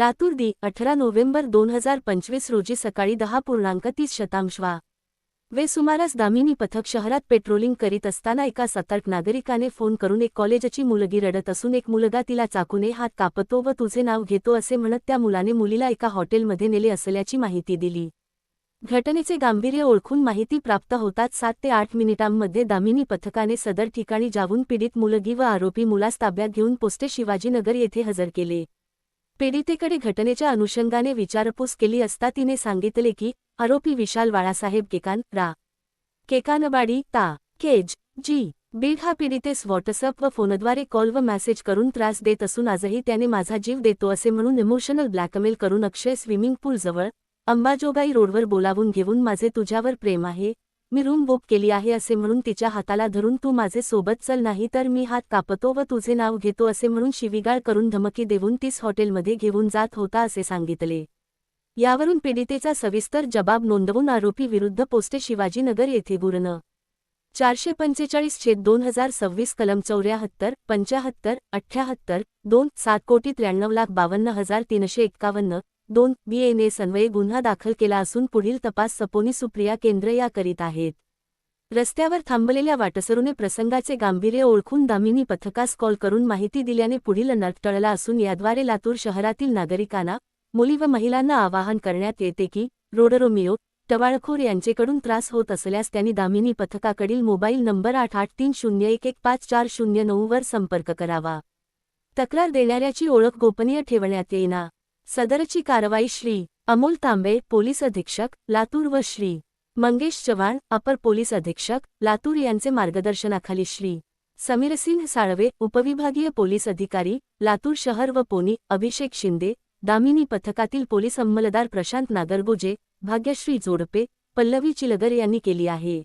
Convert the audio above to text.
लातूर दि अठरा नोव्हेंबर दोन हजार पंचवीस रोजी सकाळी दहा पूर्णांक तीस शतांश वा वे सुमारास दामिनी पथक शहरात पेट्रोलिंग करीत असताना एका सतर्क नागरिकाने फोन करून एक कॉलेजची मुलगी रडत असून एक मुलगा तिला चाकूने हात कापतो व तुझे नाव घेतो असे म्हणत त्या मुलाने मुलीला एका हॉटेलमध्ये नेले असल्याची माहिती दिली. घटनेचे गांभीर्य ओळखून माहिती प्राप्त होताच सात ते आठ मिनिटांमध्ये दामिनी पथकाने सदर ठिकाणी जाऊन पीडित मुलगी व आरोपी मुलास ताब्यात घेऊन पोस्टे शिवाजीनगर येथे हजर केले. पीडितेकडे घटनेच्या अनुषंगाने विचारपूस केली असता तिने सांगितले की आरोपी विशाल बाळासाहेब केकान रा. केकानबाडी ता. केज. जी. बीड हा पीडितेस व्हॉट्सअप व फोनद्वारे कॉल व मेसेज करून त्रास देत असून आजही त्याने माझा जीव देतो असे म्हणून इमोशनल ब्लॅकमेल करून अक्षय स्विमिंग पूलजवळ अंबाजोगाई रोडवर बोलावून घेऊन माझे तुझ्यावर प्रेम आहे मी रूम बुक केली आहे असे म्हणून तिच्या हाताला धरून तू माझे सोबत चल नाही तर मी हात कापतो व तुझे नाव घेतो असे म्हणून शिवीगाळ करून धमकी देऊन तीस हॉटेलमध्ये घेऊन जात होता असे सांगितले. यावरून पीडितेचा सविस्तर जबाब नोंदवून आरोपी विरुद्ध पोस्टे शिवाजीनगर येथे गुरण चारशे पंचेचाळीस छेद दोन हजार सव्वीस कलम चौऱ्याहत्तर पंचाहत्तर अठ्ठ्याहत्तर दोन सात कोटी त्र्याण्णव लाख बावन्न हजार तीनशे एक्कावन्न दोन बीएने अन्वये गुन्हा दाखल केला असून पुढील तपास सपोनी सुप्रिया केंद्र या करीत आहेत. रस्त्यावर थांबलेल्या वाटसरूने प्रसंगाचे गांभीर्य ओळखून दामिनी पथकास कॉल करून माहिती दिल्याने पुढील अनर्थ टळला असून याद्वारे लातूर शहरातील नागरिकांना मुली व महिलांना आवाहन करण्यात येते की रोडरोमिओ टवाळखोर यांचेकडून त्रास होत असल्यास त्यांनी दामिनी पथकाकडील मोबाईल नंबर आठ आठ तीन शून्य एक एक पाच चार शून्य नऊवर संपर्क करावा. तक्रार देणाऱ्याची ओळख गोपनीय ठेवण्यात येईना. सदरची कारवाई श्री. अमोल तांबे पोलीस अधीक्षक लातूर व श्री. मंगेश चव्हाण अपर पोलीस अधीक्षक लातूर यांचे मार्गदर्शनाखाली श्री. समीरसिंह साळवे उपविभागीय पोलीस अधिकारी लातूर शहर व पोनी अभिषेक शिंदे दामिनी पथकातील पोलीस अंमलदार प्रशांत नागरगोजे भाग्यश्री जोडपे पल्लवी चिलगर यांनी केली आहे.